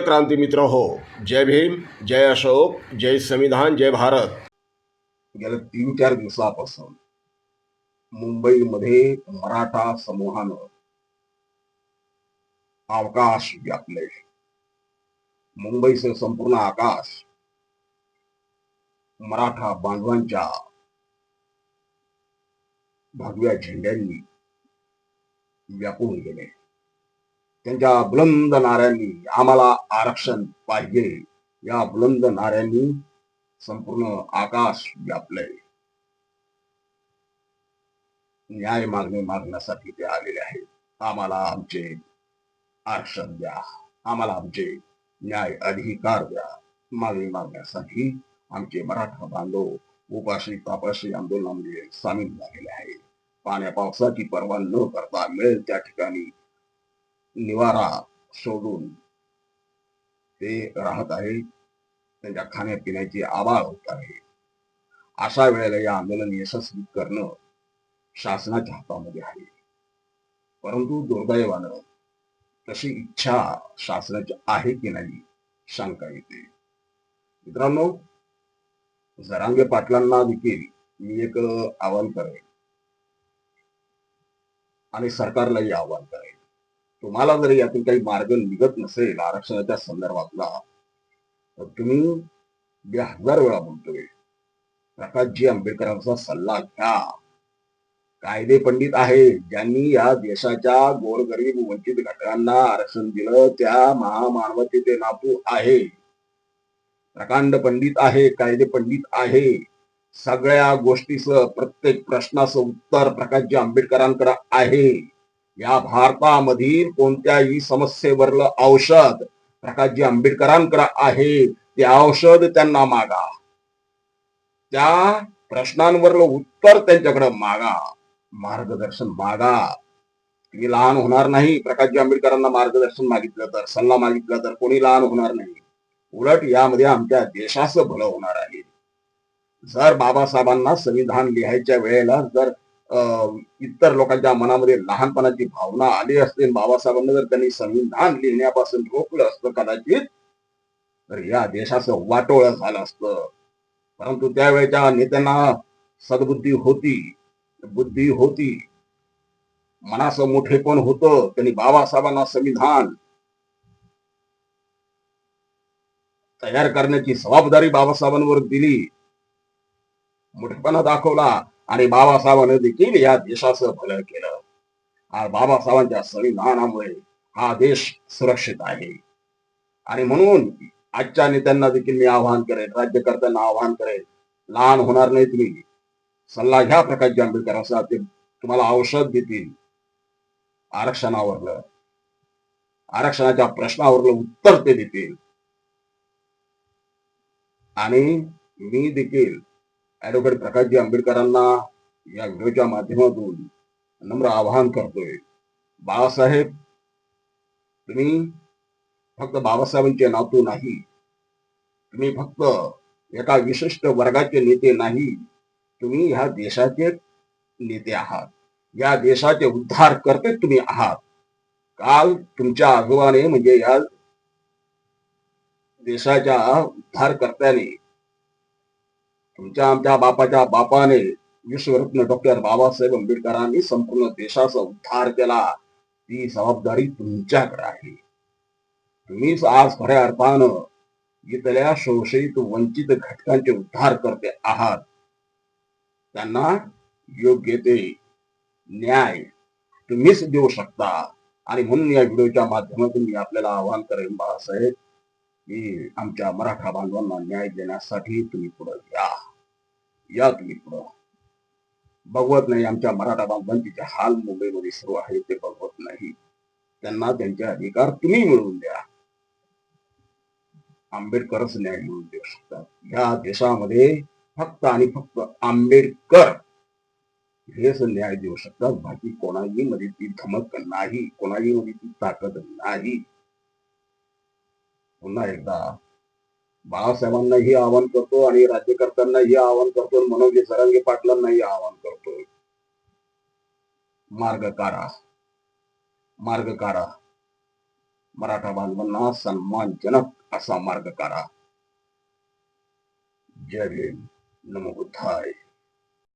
क्रांती मित्र हो, जय भीम, जय अशोक, जय संविधान, जय भारत। गेल्या तीन चार दिवसापासून मुंबईमध्ये मराठा समूहानं अवकाश व्यापले. मुंबई से संपूर्ण आकाश मराठा बांधवांच्या भगव्या झेंड्यांनी व्यापून गेले. त्यांच्या बुलंद नाऱ्यांनी आम्हाला आरक्षण पाहिजे. या बुलंद नाऱ्यांनी संपूर्ण आकाश व्यापलंय. न्याय मागणी मागण्यासाठी ते आलेले आहेत. आम्हाला आमचे आरक्षण द्या. आम्हाला आमचे न्याय अधिकार द्या. मागणी मागण्यासाठी आमचे मराठा बांधव उपाशी तापाशी आंदोलनामध्ये सामील झालेले आहे पाण्या पावसाची पर्वा न करता मिळेल त्या ठिकाणी निवारा सोडून ते राहत आहेत त्यांच्या खाण्यापिण्याची आबाळ होत आहे. अशा वेळेला या आंदोलन यशस्वी करणं शासनाच्या हातामध्ये आहे. परंतु दुर्दैवानं तशी इच्छा शासनाची आहे की नाही शंका येते. मित्रांनो जरांगे पाटलांना देखील मी एक आवाहन करेन. आणि सरकारलाही आवाहन करेन. तुम्हाला जर यातून काही मार्ग निघत नसेल आरक्षणाच्या संदर्भातला तर तुम्ही मी हजार वेळा बोलतोय प्रकाशजी आंबेडकरांचा सल्ला घ्या. कायदे पंडित आहे ज्यांनी या देशाच्या गोरगरीब वंचित घटकांना आरक्षण दिलं त्या महामानवतेचे नातू आहे. प्रकांड पंडित आहे कायदे पंडित आहे. सगळ्या गोष्टीचं प्रत्येक प्रश्नाचं उत्तर प्रकाशजी आंबेडकरांकडे आहे. या भारतामधील कोणत्याही समस्येवरलं औषध प्रकाशजी आंबेडकरांकडे आहे ते औषध त्यांना मागा. त्या प्रश्नांवरलं उत्तर त्यांच्याकडे मागा. मार्गदर्शन मागा. तुम्ही लहान होणार नाही प्रकाशजी आंबेडकरांना मार्गदर्शन मागितलं तर सल्ला मागितला तर कोणी लहान होणार नाही. उलट यामध्ये आमच्या देशाचं भलं होणार आहे. जर बाबासाहेबांना संविधान लिहायच्या वेळेला जर इतर लोकांच्या मनामध्ये लहानपणाची भावना आली असते. बाबासाहेबांना जर त्यांनी संविधान लिहिण्यापासून रोखलं असतं कदाचित तर या देशाचं वाटोळ झालं असतं. परंतु त्यावेळेच्या नेत्यांना सद्बुद्धी होती बुद्धी होती. मनाचं मोठेपण होत. त्यांनी बाबासाहेबांना संविधान तयार करण्याची जबाबदारी बाबासाहेबांवर दिली. मोठेपणा दाखवला. आणि बाबासाहेबांनी देखील या देशाचं भलं केलं. आणि बाबासाहेबांच्या संविधानामुळे हा देश सुरक्षित आहे. आणि म्हणून आजच्या नेत्यांना देखील मी आवाहन करेन राज्यकर्त्यांना आवाहन करेन लहान होणार नाही तुम्ही सल्ला घ्या प्रकाशजी आंबेडकरांचा ते तुम्हाला औषध देतील. आरक्षणावरलं आरक्षणाच्या प्रश्नावरलं उत्तर ते देतील. आणि मी देखील ऍडव्होकेट प्रकाशजी आंबेडकरांना या व्हिडिओच्या माध्यमातून नम्र आवाहन करतोय. बाळासाहेब तुम्ही फक्त बाबासाहेबांचे नातू नाही. तुम्ही फक्त एका विशिष्ट वर्गाचे नेते नाही. तुम्ही ह्या देशाचे नेते आहात. या देशाचे उद्धार करते तुम्ही आहात. काल तुमच्या आजोबाने म्हणजे या देशाच्या उद्धारकर्त्याने तुमच्या आमच्या बापाच्या बापाने विश्वरत्न डॉक्टर बाबासाहेब आंबेडकरांनी संपूर्ण देशाचा उद्धार केला. ती जबाबदारी तुमच्याकडे आहे. तुम्हीच आज खऱ्या अर्थानं इथल्या शोषित वंचित घटकांचे उद्धार करते आहात. त्यांना योग्य ते न्याय तुम्हीच देऊ शकता. आणि म्हणून या व्हिडिओच्या माध्यमातून मी आपल्याला आवाहन करेन बाळासाहेब की आमच्या मराठा बांधवांना न्याय देण्यासाठी तुम्ही पुढे या. या तुम्ही पुढं बघवत नाही आमच्या मराठा बांधवांचे हाल मुंबईमध्ये सुरू आहे ते बघवत नाही. त्यांना त्यांचे अधिकार तुम्ही मिळवून द्या. आंबेडकरच न्याय मिळवून देऊ शकतात. या देशामध्ये फक्त आणि फक्त आंबेडकर हेच न्याय देऊ शकतात. बाकी कोणाही मध्ये ती धमक नाही कोणाही मध्ये ती ताकद नाही. पुन्हा एकदा बाळासाहेबांनाही आवाहन करतो आणि राज्यकर्त्यांनाही आवाहन करतो मनोज पाटलांना पाटलांनाही आवाहन करतो. मार्ग काढा मार्ग काढा मराठा बांधवांना सन्मानजनक असा मार्ग काढा जय भीम. नमो बुद्धाय.